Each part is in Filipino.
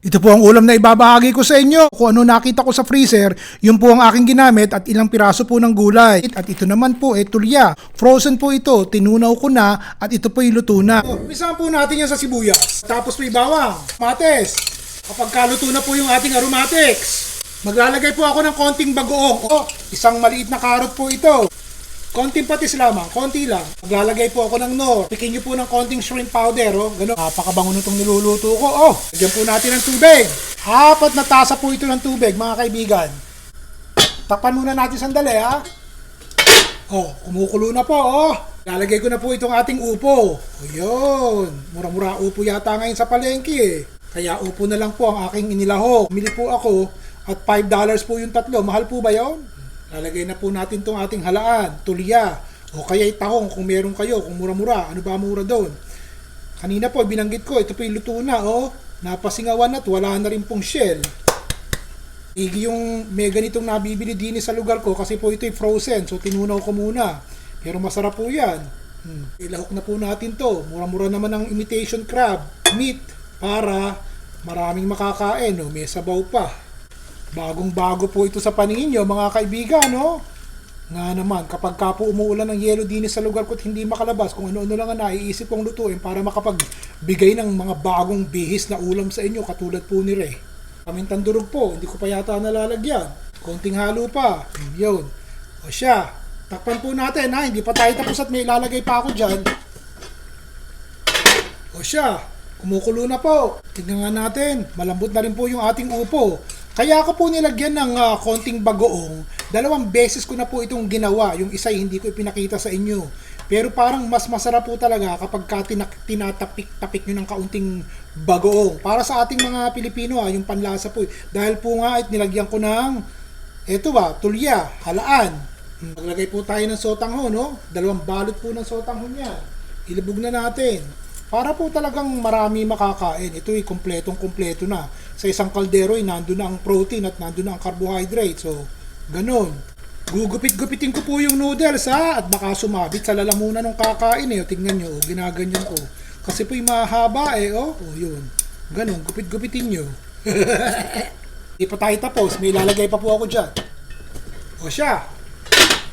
Ito po ang ulam na ibabahagi ko sa inyo. Kung ano nakita ko sa freezer, yun po ang aking ginamit at ilang piraso po ng gulay. At ito naman po ay tulya. Frozen po ito, tinunaw ko na at ito po luto na. Umpisahan po natin yan sa sibuyas. Tapos po bawang, mates. Kapag kaluto na po yung ating aromatics, maglalagay po ako ng konting bagoong. O, isang maliit na karot po ito. Konting patis lamang, konti lang. Maglalagay po ako ng nor. Pikin po ng konting shrimp powder, oh. Ganun. Napakabango nitong niluluto ko. Oh, lagyan po natin ng tubig. Apat na tasa po ito ng tubig, mga kaibigan. Takpan muna natin sandali, ha? Oh, kumukulo na po, oh. Lalagay ko na po itong ating upo. O yun. Mura-mura upo yata ngayon sa palengke, eh. Kaya upo na lang po ang aking inilaho. Mili po ako at $5 po yung tatlo. Mahal po ba yon? Lalagay na po natin tong ating halaan, tulya, o kaya tahong kung meron kayo, kung mura-mura, ano ba mura doon. Kanina po, binanggit ko, ito po yung luto na, oh. Napasingawan at wala na rin pong shell. Igi yung may ganitong nabibili din sa lugar ko kasi po ito frozen, so tinunaw ko muna. Pero masarap po yan. Hmm. Ilahok na po natin to. Mura-mura naman ang imitation crab meat para maraming makakain. No? May sabaw pa. Bagong bago po ito sa paningin nyo, mga kaibigan, no? Nga naman, kapag ka po umuulan ng yelo din sa lugar ko at hindi makalabas, kung ano-ano lang ang naiisip kong lutuin para makapagbigay ng mga bagong bihis na ulam sa inyo, katulad po ni Ray. Kamintang durog po, hindi ko pa yata nalalagyan. Konting halo pa. Yun. O siya, takpan po natin ha, hindi pa tayo tapos at may ilalagay pa ako dyan. O siya, kumukulo na po. Tignan nga natin, malambot na rin po yung ating upo. Kaya ako po nilagyan ng ah, konting bagoong. Dalawang beses ko na po itong ginawa. Yung isa hindi ko ipinakita sa inyo. Pero parang mas masarap po talaga kapag ka tinak- tinatapik-tapik nyo ng kaunting bagoong. Para sa ating mga Pilipino, ah, yung panlasa po. Dahil po nga, at nilagyan ko ng, eto ba, tulya, halaan. Maglagay po tayo ng sotanghon, no? Dalawang balot po ng sotanghon yan. Ilubog na natin. Para po talagang marami makakain. Ito ay kumpletong kumpleto na. Sa isang kaldero ay nandun na ang protein at nandun na ang carbohydrate. So, ganun. Gugupit-gupitin ko po yung noodles ha. At baka sumabit sa lalamunan ng kakain eh. O, tingnan nyo, oh, ginaganyan ko. Kasi po yung mahaba eh. Oh, oh yun. Ganun, gupit-gupitin nyo. Hindi pa tayo tapos. May lalagay pa po ako dyan. O siya.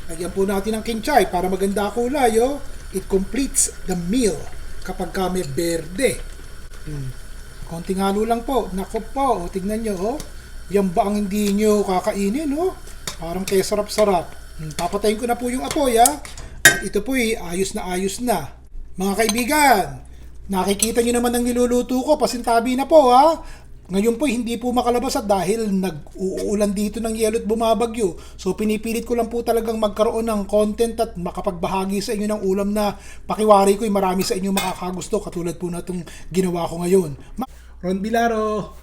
Lagyan po natin ng kinchay para maganda kulay. Oh. It completes the meal kapag ka may berde. Hmm. Konting halo lang po. Nako po, o, tignan nyo, oh. Yan ba ang hindi nyo kakainin, oh? Parang kaya sarap-sarap. Hmm, papatayin ko na po yung apoy, ha? At ito po, eh, ayos na ayos na. Mga kaibigan, nakikita nyo naman ang niluluto ko. Pasintabi na po, ha? Ngayon po, hindi po makalabas at dahil nag-uulan dito ng yelo at bumabagyo. So, pinipilit ko lang po talagang magkaroon ng content at makapagbahagi sa inyo ng ulam na pakiwari ko. Marami sa inyo makakagusto katulad po na itong ginawa ko ngayon. Ron Bilaro,